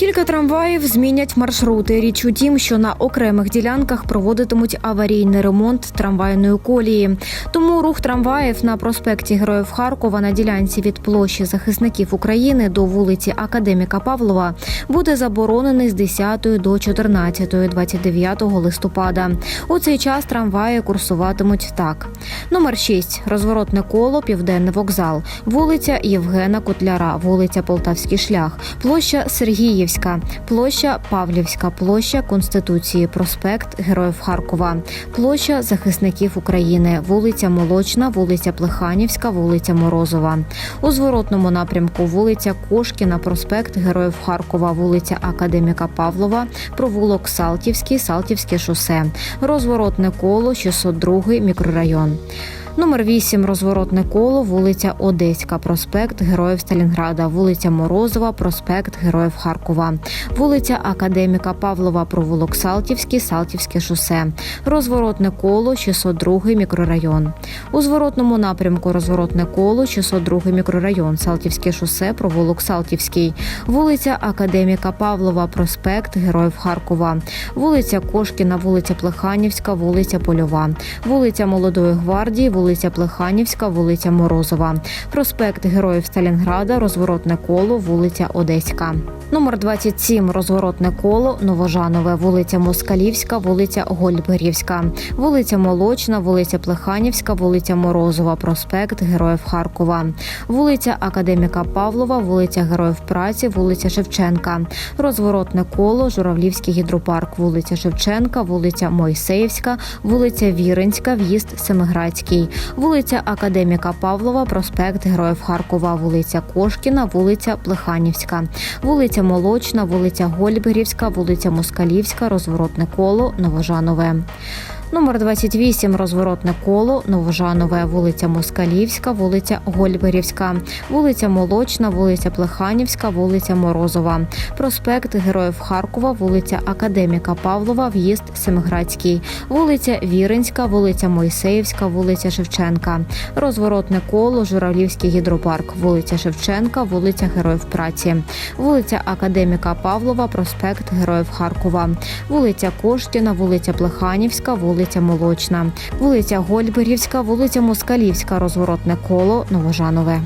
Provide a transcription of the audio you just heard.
Кілька трамваїв змінять маршрути. Річ у тім, що на окремих ділянках проводитимуть аварійний ремонт трамвайної колії. Тому рух трамваїв на проспекті Героїв Харкова на ділянці від площі захисників України до вулиці Академіка Павлова буде заборонений з 10 до 14 29 листопада. У цей час трамваї курсуватимуть так: номер 6 – розворотне коло, південний вокзал, вулиця Євгена Котляра, вулиця Полтавський шлях, площа Сергіївська, площа Павлівська, площа Конституції, проспект Героїв Харкова, площа захисників України, вулиця Молочна, вулиця Плеханівська, вулиця Морозова. У зворотному напрямку вулиця Кошкіна, проспект Героїв Харкова, вулиця Академіка Павлова, провулок Салтівський, Салтівське шосе, розворотне коло, 602 мікрорайон. Номер 8 розворотне коло, вулиця Одеська, проспект Героїв Сталінграда, вулиця Морозова, проспект Героїв Харкова, вулиця Академіка Павлова, провулок Салтівський, Салтівське шосе, розворотне коло, 602 мікрорайон. У зворотному напрямку розворотне коло, 602 мікрорайон, Салтівське шосе, провулок Салтівський, вулиця Академіка Павлова, проспект Героїв Харкова, вулиця Кошкіна, вулиця Плеханівська, вулиця Польова, вулиця Молодої гвардії, вулиця Плеханівська, вулиця Морозова, проспект Героїв Сталінграда, розворотне коло, вулиця Одеська. Номер 27 розворотне коло, Новожанове, вулиця Москалівська, вулиця Гольберівська, вулиця Молочна, вулиця Плеханівська, вулиця Морозова, проспект Героїв Харкова, вулиця Академіка Павлова, вулиця Героїв Праці, вулиця Шевченка, розворотне коло, Журавлівський гідропарк, вулиця Шевченка, вулиця Мойсеївська, вулиця Віринська, в'їзд Семиградський, вулиця Академіка Павлова, проспект Героїв Харкова, вулиця Кошкіна, вулиця Плеханівська, вулиця Молочна, вулиця Гольберівська, вулиця Москалівська, розворотне коло, Новожанове. Номер 28 розворотне коло, Новожанове, вулиця Москалівська, вулиця Гольберівська, вулиця Молочна, вулиця Плеханівська, вулиця Морозова, проспект Героїв Харкова, вулиця Академіка Павлова, в'їзд Семиградський, вулиця Віринська, вулиця Мойсеївська, вулиця Шевченка, розворотне коло, Журавлівський гідропарк, вулиця Шевченка, вулиця Героїв Праці, вулиця Академіка Павлова, проспект Героїв Харкова, вулиця Коштіна, вулиця Плеханівська, вулиця Молочна, вулиця Гольберівська, вулиця Москалівська, розворотне коло, Новожанове.